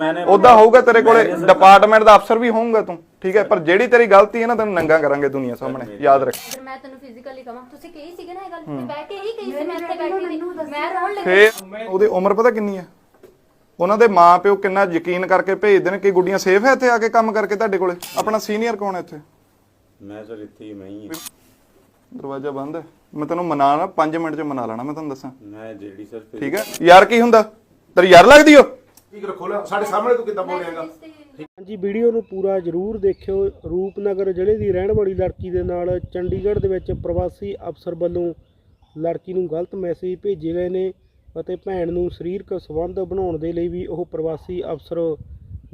ਉਦਾਂ ਹੋਊਗਾ ਤੇਰੇ ਕੋਲੇ ਡਿਪਾਰਟਮੈਂਟ ਦਾ ਅਫਸਰ ਵੀ ਹੋਊਗਾ ਤੂੰ ਠੀਕ ਹੈ? ਪਰ ਜਿਹੜੀ ਤੇਰੀ ਗਲਤੀ ਹੈ ਨਾ ਤੈਨੂੰ ਨੰਗਾ ਕਰਾਂਗੇ ਦੁਨੀਆ ਸਾਹਮਣੇ ਯਾਦ ਰੱਖ। ਮੈਂ ਤੈਨੂੰ ਫਿਜ਼ੀਕਲੀ ਕਹਾਂ ਤੁਸੀਂ ਕਹੀ ਸੀਗੇ ਨਾ ਇਹ ਗੱਲ ਤੇ ਬਹਿ ਕੇ ਹੀ ਕਹੀ ਸੀ ਮੈਂ ਇੱਥੇ ਬੈਠੀ ਸੀ ਮੈਂ ਰੋਣ ਲੱਗੀ ਫੇਰ ਉਹਦੀ ਉਮਰ ਪਤਾ ਕਿੰਨੀ ਹੈ? ਉਹਨਾਂ ਦੇ ਮਾਪਿਓ ਕਿੰਨਾ ਯਕੀਨ ਕਰਕੇ ਭੇਜਦੇ ਨੇ ਕਿ ਗੁੱਡੀਆਂ ਸੇਫ ਹੈ ਇੱਥੇ ਆ ਕੇ ਕੰਮ ਕਰਕੇ ਤੁਹਾਡੇ ਕੋਲੇ? ਆਪਣਾ ਸੀਨੀਅਰ ਕੌਣ ਹੈ ਇੱਥੇ? ਮੈਂ ਸਰ ਇੱਥੇ ਹੀ ਮੈਂ ਹੀ। ਦਰਵਾਜ਼ਾ ਬੰਦ ਹੈ। ਮੈਂ ਤੈਨੂੰ ਮਨਾ ਲਾ 5 ਮਿੰਟ ਚ ਮਨਾ ਲੈਣਾ ਮੈਂ ਤੁਹਾਨੂੰ ਦੱਸਾਂ। ਮੈਂ ਜਿਹੜੀ ਸਰ ਫਿਰ ਠੀਕ ਹੈ? ਯਾਰ ਕੀ ਹੁੰਦਾ? ਤੇਰੀ ਯਾਰ ਲੱਗਦੀ ਓ? ਠੀਕ ਰੱਖੋ ਨਾ ਸਾਡੇ ਸਾਹਮਣੇ ਤੂੰ ਕਿੱਦਾਂ ਬੋਲ ਰਿਹਾਗਾ ਹਾਂਜੀ ਵੀਡੀਓ ਨੂੰ ਪੂਰਾ ਜ਼ਰੂਰ ਦੇਖਿਓ। ਰੂਪਨਗਰ ਜ਼ਿਲ੍ਹੇ ਦੀ ਰਹਿਣ ਵਾਲੀ ਲੜਕੀ ਦੇ ਨਾਲ ਚੰਡੀਗੜ੍ਹ ਦੇ ਵਿੱਚ ਪ੍ਰਵਾਸੀ ਅਫਸਰ ਵੱਲੋਂ ਲੜਕੀ ਨੂੰ ਗਲਤ ਮੈਸੇਜ ਭੇਜੇ ਗਏ ਨੇ ਅਤੇ ਭੈਣ ਨੂੰ ਸਰੀਰਕ ਸੰਬੰਧ ਬਣਾਉਣ ਦੇ ਲਈ ਵੀ ਉਹ ਪ੍ਰਵਾਸੀ ਅਫਸਰ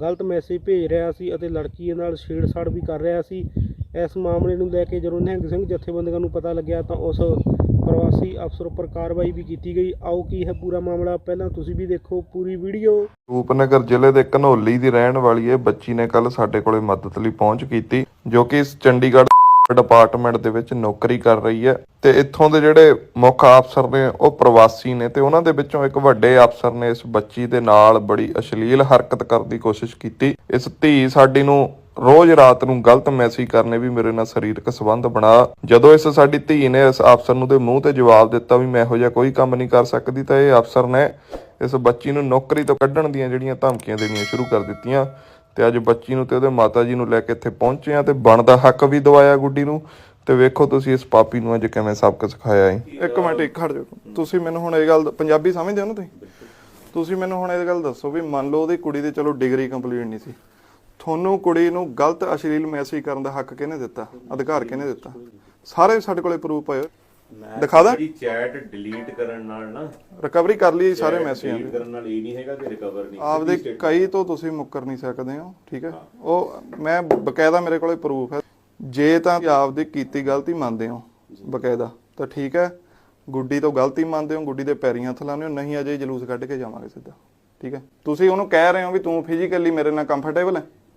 ਗਲਤ ਮੈਸੇਜ ਭੇਜ ਰਿਹਾ ਸੀ ਅਤੇ ਲੜਕੀ ਦੇ ਨਾਲ ਛੇੜਛਾੜ ਵੀ ਕਰ ਰਿਹਾ ਸੀ। ਇਸ ਮਾਮਲੇ ਨੂੰ ਲੈ ਕੇ ਜਦੋਂ ਨਿਹੰਗ ਸਿੰਘ ਜਥੇਬੰਦੀਆਂ ਨੂੰ ਪਤਾ ਲੱਗਿਆ ਤਾਂ ਉਸ ਪ੍ਰਵਾਸੀ ਅਫਸਰ ਉੱਪਰ ਕਾਰਵਾਈ ਵੀ ਕੀਤੀ ਗਈ। ਆਓ ਕੀ ਹੈ ਪੂਰਾ ਮਾਮਲਾ? ਪਹਿਲਾਂ ਤੁਸੀਂ ਵੀ ਦੇਖੋ ਪੂਰੀ ਵੀਡੀਓ। ਰੂਪਨਗਰ ਜ਼ਿਲ੍ਹੇ ਦੇ ਘਨੌਲੀ ਦੀ ਰਹਿਣ ਵਾਲੀ ਇਹ ਬੱਚੀ ਨੇ ਕੱਲ ਸਾਡੇ ਕੋਲੇ ਮਦਦ ਲਈ ਪਹੁੰਚ ਕੀਤੀ, ਜੋ ਕਿ ਚੰਡੀਗੜ੍ਹ ਡਿਪਾਰਟਮੈਂਟ ਦੇ ਵਿੱਚ ਨੌਕਰੀ ਕਰ ਰਹੀ ਹੈ। ਤੇ ਇੱਥੋਂ ਦੇ ਜਿਹੜੇ ਮੁੱਖ ਅਫਸਰ ਨੇ, ਉਹ ਪ੍ਰਵਾਸੀ ਨੇ ਤੇ ਉਹਨਾਂ ਦੇ ਵਿੱਚੋਂ ਇੱਕ ਵੱਡੇ ਅਫਸਰ ਨੇ ਇਸ ਬੱਚੀ ਦੇ ਨਾਲ ਬੜੀ ਅਸ਼ਲੀਲ ਹਰਕਤ ਕਰਨ ਦੀ ਕੋਸ਼ਿਸ਼ ਕੀਤੀ। ਇਸ ਧੀ ਸਾਡੀ ਨੂੰ ਰੋਜ਼ ਰਾਤ ਨੂੰ ਗਲਤ ਮੈਸੇਜ ਕਰਨੇ ਵੀ ਮੇਰੇ ਨਾਲ ਸਰੀਰਕ ਸੰਬੰਧ ਬਣਾ। ਜਦੋਂ ਇਸ ਸਾਡੀ ਧੀ ਨੇ ਇਸ ਅਫਸਰ ਨੂੰ ਦੇ ਮੂੰਹ ਤੇ ਜਵਾਬ ਦਿੱਤਾ ਵੀ ਮੈਂ ਇਹੋ ਜਿਹਾ ਕੋਈ ਕੰਮ ਨਹੀਂ ਕਰ ਸਕਦੀ, ਤਾਂ ਇਹ ਅਫਸਰ ਨੇ ਇਸ ਬੱਚੀ ਨੂੰ ਨੌਕਰੀ ਤੋਂ ਕੱਢਣ ਦੀਆਂ ਜਿਹੜੀਆਂ ਧਮਕੀਆਂ ਦੇਣੀਆਂ ਸ਼ੁਰੂ ਕਰ ਦਿੱਤੀਆਂ। ਤੇ ਅੱਜ ਬੱਚੀ ਨੂੰ ਤੇ ਉਹਦੇ ਮਾਤਾ ਜੀ ਨੂੰ ਲੈ ਕੇ ਇੱਥੇ ਪਹੁੰਚੇ ਆ ਤੇ ਬਣਦਾ ਹੱਕ ਵੀ ਦਵਾਇਆ ਗੁੱਡੀ ਨੂੰ। ਤੇ ਵੇਖੋ ਤੁਸੀਂ ਇਸ ਪਾਪੀ ਨੂੰ ਅੱਜ ਕਿਵੇਂ ਸਬਕ ਸਿਖਾਇਆ ਹੈ। ਇੱਕ ਮਿੰਟ, ਇੱਕ ਖੜ ਜਾਓ। ਤੁਸੀਂ ਮੈਨੂੰ ਹੁਣ ਇਹ ਗੱਲ ਪੰਜਾਬੀ ਸਮਝਦੇ ਹੋ ਨਾ ਤੁਸੀਂ? ਤੁਸੀਂ ਮੈਨੂੰ ਹੁਣ ਇਹ ਗੱਲ ਦੱਸੋ ਵੀ ਮੰਨ ਲਓ ਉਹਦੀ ਕੁੜੀ ਦੀ ਚਲੋ ਡਿਗਰੀ ਕੰਪਲੀਟ ਨਹੀਂ ਸੀ। ਤੁਹਾਨੂੰ ਕੁੜੀ ਨੂੰ ਗਲਤ ਅਸ਼ਲੀਲ ਮੈਸੇਜ ਕਰਨ ਦਾ ਹੱਕ ਕਿਹਨੇ ਦਿੱਤਾ? ਅਧਿਕਾਰ ਕਿਹਨੇ ਦਿੱਤਾ? ਸਾਰੇ ਸਾਡੇ ਕੋਲੇ ਪ੍ਰੂਫ ਮੈਂ ਦਿਖਾ ਦਾਂ? ਚੈਟ ਡਿਲੀਟ ਕਰਨ ਨਾਲ ਨਾ ਰਿਕਵਰੀ ਕਰ ਲਈ ਸਾਰੇ ਮੈਸੇਜਾਂ ਡਿਲੀਟ ਦੀ ਕਰਨ ਨਾਲ ਇਹ ਨਹੀਂ ਹੈਗਾ ਕਿ ਰਿਕਵਰ ਨਹੀਂ। ਆਪਦੇ ਕਈ ਤੋਂ ਤੁਸੀਂ ਮੁੱਕਰ ਨਹੀਂ ਸਕਦੇ ਹੋ ਠੀਕ ਹੈ? ਉਹ ਮੈਂ ਬਕਾਇਦਾ ਮੇਰੇ ਕੋਲੇ ਪ੍ਰੂਫ ਹੈ। ਜੇ ਤਾਂ ਆਪਦੀ ਕੀਤੀ ਗਲਤੀ ਮੰਨਦੇ ਹੋ ਬਕਾਇਦਾ ਤਾਂ ਠੀਕ ਹੈ। ਗੁੱਡੀ ਤੋਂ ਗਲਤੀ ਮੰਨਦੇ ਹੋ ਗੁੱਡੀ ਦੇ ਪੈਰੀਂ ਹੱਥ ਲਾਉਂਦੇ ਹੋ ਨਹੀਂ ਅਜੇ ਜਲੂਸ ਕੱਢ ਕੇ ਜਾਵਾਂਗੇ ਸਿੱਧਾ ਠੀਕ ਹੈ? ਤੁਸੀਂ ਉਹਨੂੰ ਕਹਿ ਰਹੇ ਹੋ ਵੀ ਤੂੰ ਫਿਜ਼ੀਕਲੀ ਮੇਰੇ ਨਾਲ ਕੰਫਰਟੇਬਲ ਹੈ।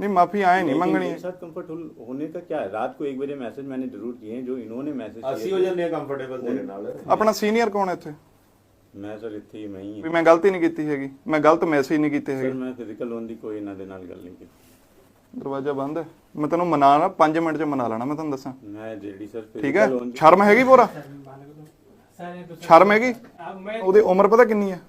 लूं मैं मांग लूंगा ਨਹੀਂ ਮਾਫੀ ਆਏ ਨਹੀਂ लेकिन ਮੰਗਣੀ मेरे साथ कंफर्टेबल होने का क्या है रात को एक बजे मैसेज मैंने जरूर किए हैं जो इन्होंने मैसेज ਅਸੀਂ ਹੋ ਜਾਂਦੇ ਆ ਕੰਫਰਟੇਬਲ ਤੇਰੇ ਨਾਲ ਆਪਣਾ ਸੀਨੀਅਰ ਕੌਣ ਹੈ ਇੱਥੇ मैं सर ਇੱਥੇ ਹੀ ਮੈਂ ਹੀ ਵੀ ਮੈਂ ਗਲਤੀ ਨਹੀਂ ਕੀਤੀ ਹੈਗੀ ਮੈਂ ਗਲਤ ਮੈਸੇਜ ਨਹੀਂ ਕੀਤੇ ਸਰ ਹੈਗੇ ਮੈਂ ਫਿਜ਼ੀਕਲ ਲੋਨ ਦੀ ਕੋਈ ਇਹਨਾਂ ਦੇ ਨਾਲ ਗੱਲ ਨਹੀਂ ਕੀਤੀ ਦਰਵਾਜ਼ਾ ਬੰਦ ਹੈ ਮੈਂ ਤੈਨੂੰ ਮਨਾ ਲਾ 5 ਮਿੰਟ ਚ ਮਨਾ ਲੈਣਾ ਮੈਂ ਤੁਹਾਨੂੰ ਦੱਸਾਂ ਮੈਂ ਜਿਹੜੀ ਸਰ ਠੀਕ ਹੈ ਫਿਜ਼ੀਕਲ ਲੋਨ ਸ਼ਰਮ ਹੈਗੀ ਪੂਰਾ ਸ਼ਰਮ ਹੈਗੀ ਉਹਦੀ ਉਮਰ ਪਤਾ ਕਿੰਨੀ ਹੈ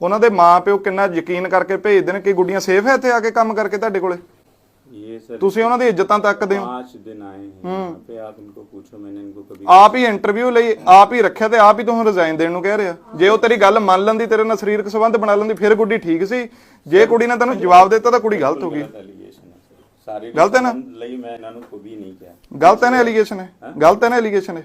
ਉਹਨਾਂ ਦੇ ਮਾਪਿਓ ਕਿੰਨਾ ਯਕੀਨ ਕਰਕੇ ਭੇਜਦੇ ਨੇ ਕਿ ਗੁੱਡੀਆਂ ਸੇਫ ਹੈ ਇੱਥੇ ਆ ਕੇ ਕੰਮ ਕਰਕੇ ਤੁਹਾਡੇ ਕੋਲੇ ये सर ਤੁਸੀਂ ਉਹਨਾਂ ਦੀ ਇੱਜ਼ਤਾਂ ਤੱਕਦੇ ਹੋ पांच दिन आए हैं यहाँ पे आप इनको पूछो मैंने इनको कभी ਆਪ ਹੀ ਇੰਟਰਵਿਊ ਲਈ ਆਪ ਹੀ ਰੱਖਿਆ ਤੇ ਆਪ ਹੀ ਤੁਹਾਨੂੰ ਰਿਜ਼ਾਈਨ ਦੇਣ ਨੂੰ ਕਹਿ ਰਿਹਾ ਜੇ ਉਹ ਤੇਰੀ ਗੱਲ ਮੰਨ ਲੈਂਦੀ ਤੇਰੇ ਨਾਲ ਸਰੀਰਕ ਸੰਬੰਧ ਬਣਾ ਲੈਂਦੀ ਫਿਰ ਗੁੱਡੀ ਠੀਕ ਸੀ ਜੇ ਕੁੜੀ ਨੇ ਤੈਨੂੰ ਜਵਾਬ ਦਿੱਤਾ ਤਾਂ ਕੁੜੀ ਗਲਤ ਹੋ ਗਈ एलिगेशन है सर सारे गलत है ना? ਲਈ ਮੈਂ ਇਹਨਾਂ ਨੂੰ ਕੋਈ ਨਹੀਂ ਕਿਹਾ ਗਲਤ ਹੈ ਨਾ ਐਲੀਗੇਸ਼ਨ ਹੈ ਗਲਤ ਹੈ ਨਾ ਐਲੀਗੇਸ਼ਨ ਹੈ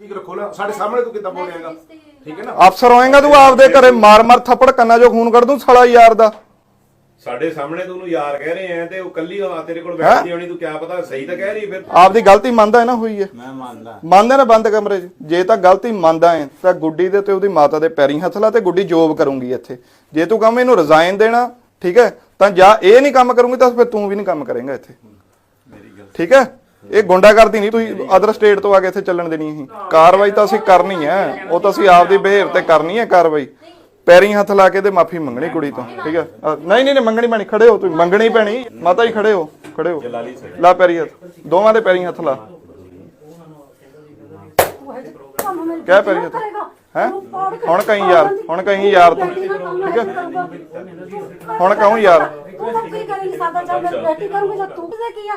ਠੀਕ ਰੱਖੋ ਨਾ ਸਾਡੇ ਸਾਹਮਣੇ ਤੂੰ ਕਿੱਦਾਂ ਬੋਲ ਰਿਹਾਗਾ ਠੀਕ ਹੈ ਨਾ? ਅਫਸਰ ਹੋਏਗਾ ਤੂੰ ਆਪਦੇ ਘਰੇ ਮਾਰ ਮਾਰ ਥੱਪੜ ਕੰਨਾਂ 'ਚੋਂ ਖੂਨ ਕੱਢ ਦੂੰ ਸਾਲਾ ਯਾਰ ਦਾ। ਸਾਡੇ ਸਾਹਮਣੇ ਤੂੰ ਉਹਨੂੰ ਯਾਰ ਕਹਿ ਰਹੇ ਆ ਤੇ ਉਹ ਕੱਲੀ ਆ ਤੇਰੇ ਕੋਲ ਬੈਠੀ ਹੋਣੀ ਤੂੰ ਕਿਆ ਪਤਾ ਸਹੀ ਤਾਂ ਕਹਿ ਰਹੀ ਫਿਰ। ਆਪਦੀ ਗਲਤੀ ਮੰਨਦਾ ਹੈ ਨਾ ਹੋਈ ਹੈ। ਮੈਂ ਮੰਨਦਾ। ਮੰਨਦਾ ਨਾ ਬੰਦ ਕਮਰੇ 'ਚ? ਜੇ ਤਾਂ ਗਲਤੀ ਮੰਨਦਾ ਹੈ ਤਾਂ ਗੁੱਡੀ ਦੇ ਤੇ ਉਹਦੀ ਮਾਤਾ ਦੇ ਪੈਰੀਂ ਹੱਥ ਲਾ ਤੇ ਗੁੱਡੀ ਜੋਬ ਕਰੂੰਗੀ ਇੱਥੇ। ਜੇ ਤੂੰ ਕਹਵੇਂ ਇਹਨੂੰ ਰਿਜ਼ਾਈਨ ਦੇਣਾ ਠੀਕ ਹੈ ਤਾਂ ਜਾਂ ਇਹ ਨਹੀਂ ਕੰਮ ਕਰੂੰਗੀ ਤਾਂ ਫਿਰ ਤੂੰ ਵੀ ਨਹੀਂ ਕੰਮ ਕਰੇਂਗਾ ਇੱਥੇ। ਠੀਕ ਹੈ? ਇਹ ਗੁੰਡਾਗਰਦੀ ਨਹੀਂ ਤੁਸੀਂ ਅਦਰ ਸਟੇਟ ਤੋਂ ਆ ਕੇ ਇੱਥੇ ਚੱਲਣ ਦੇਣੀ ਸੀ ਕਾਰਵਾਈ ਤਾਂ ਅਸੀਂ ਕਰਨੀ ਹੈ ਉਹ ਤਾਂ ਅਸੀਂ ਆਪਦੀ ਬਿਹੇਵ ਤੇ ਕਰਨੀ ਹੈ ਕਾਰਵਾਈ। ਪੈਰੀਂ ਹੱਥ ਲਾ ਕੇ ਤੇ ਮਾਫੀ ਮੰਗਣੀ ਕੁੜੀ ਤੋਂ ਠੀਕ ਹੈ? ਅ, ਨਹੀਂ ਨਹੀਂ ਨਹੀਂ ਮੰਗਣੀ ਪੈਣੀ ਖੜੇ ਹੋ ਤੁਸੀਂ ਮੰਗਣੀ ਪੈਣੀ। ਮਾਤਾ ਜੀ ਖੜੇ ਹੋ ਖੜੇ ਹੋ। ਲਾ ਪੈਰੀ ਹੱਥ ਦੋਵਾਂ ਦੇ ਪੈਰੀ ਹੱਥ ਲਾ। ਕਹਿ ਪੈਰੀ ਹੱਥ। ਹੈ? ਹੁਣ ਕਹੀਂ ਯਾਰ ਹੁਣ ਕਹੀਂ ਯਾਰ ਤੂੰ ਠੀਕ ਹੈ? ਹੁਣ ਕਹੂੰ ਯਾਰ। ਤੂੰ ਤਾਂ ਕੀ ਕਰੇਂਗੀ ਸਾਡਾ ਜਦ ਮੇਰੀ ਬੇਟੀ ਕਰੂੰਗੀ ਤਾਂ? ਤੂੰ ਕਿਹਦੇ ਕੀ ਆ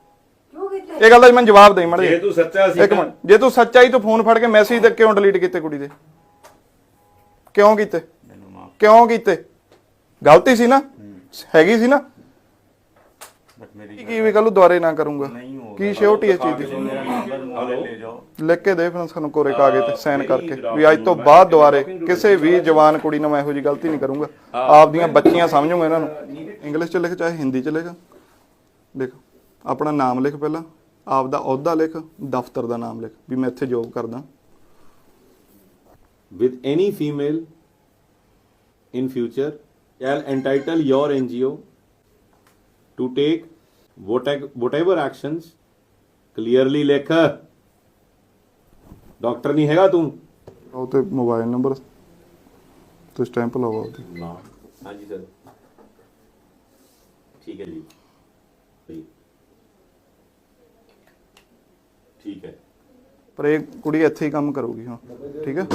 ਇਹ ਗੱਲ ਦਾ ਮੈਨੂੰ ਜਵਾਬ ਦੇਈ ਮੜੇ ਜੇ ਤੂੰ ਸੱਚਾ ਸੀ ਇੱਕ ਮਿੰਟ। ਜੇ ਤੂੰ ਸੱਚਾ ਹੀ ਤੂੰ ਫੋਨ ਫੜ ਕੇ ਮੈਸੇਜ ਤੇ ਕਿਉਂ ਡਿਲੀਟ ਕੀਤੇ ਕੁੜੀ ਦੇ? ਕਿਉਂ ਕੀਤੇ? ਕਿਉਂ ਕੀਤੇ? ਗਲਤੀ ਸੀ ਨਾ? ਹੈਗੀ ਸੀ ਨਾ? ਕੀ ਵੀ ਕੱਲੂ ਦੁਆਰੇ ਨਾ ਕਰੂੰਗਾ। ਕੀ ਸ਼ਿਓਰਟੀ ਇਹ ਚੀਜ਼ ਦੀ ਲਿਖ ਕੇ ਦੇ ਫਿਰ ਸਾਨੂੰ ਕੋਰੇ ਕਾਗਜ਼ ਤੇ ਸਾਈਨ ਕਰਕੇ। ਵੀ ਅੱਜ ਤੋਂ ਬਾਅਦ ਦੁਆਰੇ ਕਿਸੇ ਵੀ ਜਵਾਨ ਕੁੜੀ ਨਾਲ ਮੈਂ ਇਹੋ ਜੀ ਗਲਤੀ ਨਹੀਂ ਕਰੂੰਗਾ। ਆਪ ਦੀਆਂ ਬੱਚੀਆਂ ਸਮਝੂਗਾ ਇਹਨਾਂ ਨੂੰ। ਇੰਗਲਿਸ਼ ਚ ਲਿਖ ਚਾਹੇ ਹਿੰਦੀ ਚ ਲਿਖ। ਦੇਖ ਆਪਣਾ ਨਾਮ ਲਿਖ ਪਹਿਲਾਂ। ਆਪ ਦਾ ਅਹੁਦਾ ਲਿਖ ਦਫ਼ਤਰ ਦਾ ਨਾਮ ਲਿਖ ਵੀ ਮੈਂ ਇੱਥੇ ਜੋਬ ਕਰਦਾ with any female in future shall entitle your NGO to take whate- whatever actions clearly ਲਿਖ ਡਾਕਟਰ ਨਹੀਂ ਹੈਗਾ ਤੂੰ ਉਹ ਤੇ ਮੋਬਾਈਲ ਨੰਬਰ ਤੇ ਸਟੈਂਪ ਲਵਾਓ ਉਹਦੀ ਨਾ ਹਾਂਜੀ ਸਰ ਠੀਕ ਹੈ ਜੀ ਜੀ। ਠੀਕ ਹੈ। ਪਰ ਇਹ ਕੁੜੀ ਇੱਥੇ ਹੀ ਕੰਮ ਕਰੂਗੀ ਹੁਣ ਠੀਕ ਹੈ?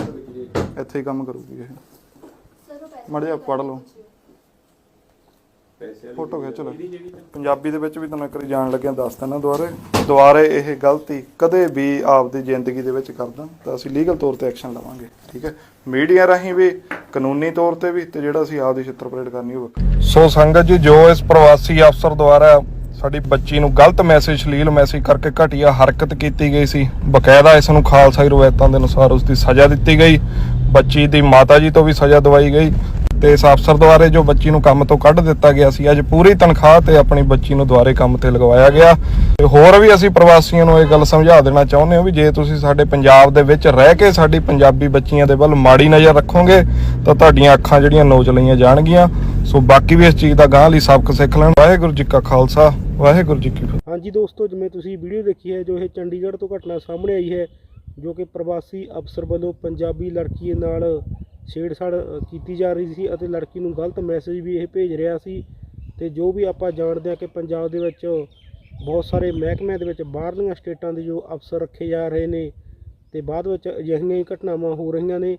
ਇੱਥੇ ਹੀ ਕੰਮ ਕਰੂਗੀ ਇਹ। ਉਹ ਪੈਸੇ ਮੜਿਆ ਪੜ ਲਓ। ਪੈਸੇ ਫੋਟੋ ਖਿੱਚ ਲਓ ਪੰਜਾਬੀ ਦੇ ਵਿੱਚ ਵੀ ਤੁਹਾਨੂੰ ਇੱਕ ਵਾਰੀ ਜਾਣ ਲੱਗਿਆ ਦੱਸ ਦਿੰਦਾ ਦੁਬਾਰੇ। ਦੁਬਾਰੇ ਇਹ ਗਲਤੀ ਕਦੇ ਵੀ ਆਪਦੀ ਜ਼ਿੰਦਗੀ ਦੇ ਵਿੱਚ ਕਰਦਾ ਤਾਂ ਅਸੀਂ ਲੀਗਲ ਤੌਰ ਤੇ ਐਕਸ਼ਨ ਲਵਾਂਗੇ ਠੀਕ ਹੈ? ਮੀਡੀਆ ਰਾਹੀਂ ਵੀ ਕਾਨੂੰਨੀ ਤੌਰ ਤੇ ਵੀ ਤੇ ਜਿਹੜਾ ਅਸੀਂ ਆਪਦੀ ਛਿੱਤਰ ਪਰੇਡ ਕਰਨੀ ਹੋਵੇ ਸੋ ਸੰਗਤ ਜੀ ਜੋ ਇਸ ਪ੍ਰਵਾਸੀ ਅਫਸਰ ਦੁਆਰਾ ਸਾਡੀ ਬੱਚੀ ਨੂੰ ਗਲਤ ਮੈਸੇਜ ਸ਼ਲੀਲ ਮੈਸੇਜ ਕਰਕੇ ਘਟੀਆ ਹਰਕਤ ਕੀਤੀ ਗਈ ਸੀ। ਬਕਾਇਦਾ ਇਸ ਨੂੰ ਖਾਲਸਾਈ ਰਵਾਇਤਾਂ ਦੇ ਅਨੁਸਾਰ ਉਸ ਦੀ ਸਜ਼ਾ ਦਿੱਤੀ ਗਈ। ਬੱਚੀ ਦੀ ਮਾਤਾ ਜੀ ਤੋਂ ਵੀ ਸਜ਼ਾ ਦਵਾਈ ਗਈ ਤੇ ਇਸ ਅਫਸਰ ਦੁਆਰੇ ਜੋ ਬੱਚੀ ਨੂੰ ਕੰਮ ਤੋਂ ਕੱਢ ਦਿੱਤਾ ਗਿਆ ਸੀ, ਅੱਜ ਪੂਰੀ ਤਨਖਾਹ ਤੇ ਆਪਣੀ ਬੱਚੀ ਨੂੰ ਦੁਆਰੇ ਕੰਮ ਤੇ ਲਗਵਾਇਆ ਗਿਆ। ਤੇ ਹੋਰ ਵੀ ਅਸੀਂ ਪ੍ਰਵਾਸੀਆਂ ਨੂੰ ਇਹ ਗੱਲ ਸਮਝਾ ਦੇਣਾ ਚਾਹੁੰਦੇ ਹਾਂ ਵੀ ਜੇ ਤੁਸੀਂ ਸਾਡੇ ਪੰਜਾਬ ਦੇ ਵਿੱਚ ਰਹਿ ਕੇ ਸਾਡੀ ਪੰਜਾਬੀ ਬੱਚੀਆਂ ਦੇ ਵੱਲ ਮਾੜੀ ਨਜ਼ਰ ਰੱਖੋਗੇ, ਤਾਂ ਤੁਹਾਡੀਆਂ ਅੱਖਾਂ ਜਿਹੜੀਆਂ ਨੋਚ ਲਈਆਂ ਜਾਣਗੀਆਂ। ਸੋ ਬਾਕੀ ਵੀ ਇਸ ਚੀਜ਼ ਦਾ ਗਾਂਹ ਲਈ ਸਬਕ ਸਿੱਖ ਲੈਣ। ਵਾਹਿਗੁਰੂ ਜੀ ਕਾ ਖਾਲਸਾ। ਵਾਹਿਗੁਰੂ ਜੀ ਕੀ ਫਤਿਹ। ਹਾਂਜੀ ਦੋਸਤੋ, ਜਿਵੇਂ ਤੁਸੀਂ ਵੀਡੀਓ ਦੇਖੀ ਹੈ, ਜੋ ਇਹ ਚੰਡੀਗੜ੍ਹ ਤੋਂ ਘਟਨਾ ਸਾਹਮਣੇ ਆਈ ਹੈ, ਜੋ ਕਿ ਪ੍ਰਵਾਸੀ ਅਫਸਰ ਵੱਲੋਂ ਪੰਜਾਬੀ ਲੜਕੀ ਨਾਲ ਛੇੜਛਾੜ ਕੀਤੀ ਜਾ ਰਹੀ ਸੀ ਅਤੇ ਲੜਕੀ ਨੂੰ ਗਲਤ ਮੈਸੇਜ ਵੀ ਇਹ ਭੇਜ ਰਿਹਾ ਸੀ ਤੇ ਜੋ ਵੀ ਆਪਾਂ ਜਾਣਦੇ ਹਾਂ ਕਿ ਪੰਜਾਬ ਦੇ ਵਿੱਚ ਬਹੁਤ ਸਾਰੇ ਮਹਿਕਮਿਆਂ ਦੇ ਵਿੱਚ ਬਾਹਰਲੀਆਂ ਸਟੇਟਾਂ ਦੇ ਜੋ ਅਫਸਰ ਰੱਖੇ ਜਾ ਰਹੇ ਨੇ ਤੇ ਬਾਅਦ ਵਿੱਚ ਅਜਿਹੀਆਂ ਹੀ ਘਟਨਾਵਾਂ ਹੋ ਰਹੀਆਂ ਨੇ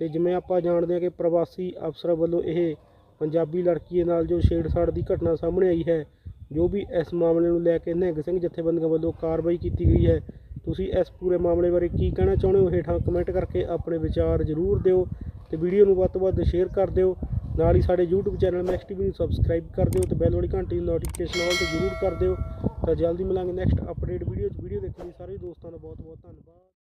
ਤੇ ਜਿਵੇਂ ਆਪਾਂ ਜਾਣਦੇ ਹਾਂ ਕਿ ਪ੍ਰਵਾਸੀ ਅਫਸਰ ਵੱਲੋਂ ਇਹ ਪੰਜਾਬੀ ਲੜਕੀ ਨਾਲ ਜੋ ਛੇੜਛਾੜ ਦੀ ਘਟਨਾ ਸਾਹਮਣੇ ਆਈ ਹੈ ਜੋ ਵੀ ਇਸ ਮਾਮਲੇ ਨੂੰ ਲੈ ਕੇ ਨਿਹੰਗ ਸਿੰਘ ਜਥੇਬੰਦੀਆਂ ਵੱਲੋਂ ਕਾਰਵਾਈ ਕੀਤੀ ਗਈ ਹੈ, ਤੁਸੀਂ ਇਸ ਪੂਰੇ ਮਾਮਲੇ ਬਾਰੇ ਕੀ ਕਹਿਣਾ ਚਾਹੁੰਦੇ ਹੋ? ਹੇਠਾਂ ਕਮੈਂਟ ਕਰਕੇ ਆਪਣੇ ਵਿਚਾਰ ਜ਼ਰੂਰ ਦਿਓ ਤੇ ਵੀਡੀਓ ਨੂੰ ਵੱਧ ਤੋਂ ਵੱਧ ਸ਼ੇਅਰ ਕਰ ਦਿਓ। ਨਾਲ ਹੀ ਸਾਡੇ YouTube ਚੈਨਲ ਮੈਕਸ ਟੀਵੀ ਨੂੰ ਸਬਸਕ੍ਰਾਈਬ ਕਰ ਦਿਓ ਤੇ ਬੈਲ ਵਾਲੀ ਘੰਟੀ ਦੀ ਨੋਟੀਫਿਕੇਸ਼ਨ ਆਲ ਤੇ ਜ਼ਰੂਰ ਕਰ ਦਿਓ। ਤਾਂ ਜਲਦੀ ਮਿਲਾਂਗੇ ਨੈਕਸਟ ਅਪਡੇਟ ਵੀਡੀਓ 'ਚ। ਵੀਡੀਓ ਦੇਖਣ ਲਈ ਸਾਰੇ ਦੋਸਤਾਂ ਦਾ ਬਹੁਤ ਬਹੁਤ ਧੰਨਵਾਦ।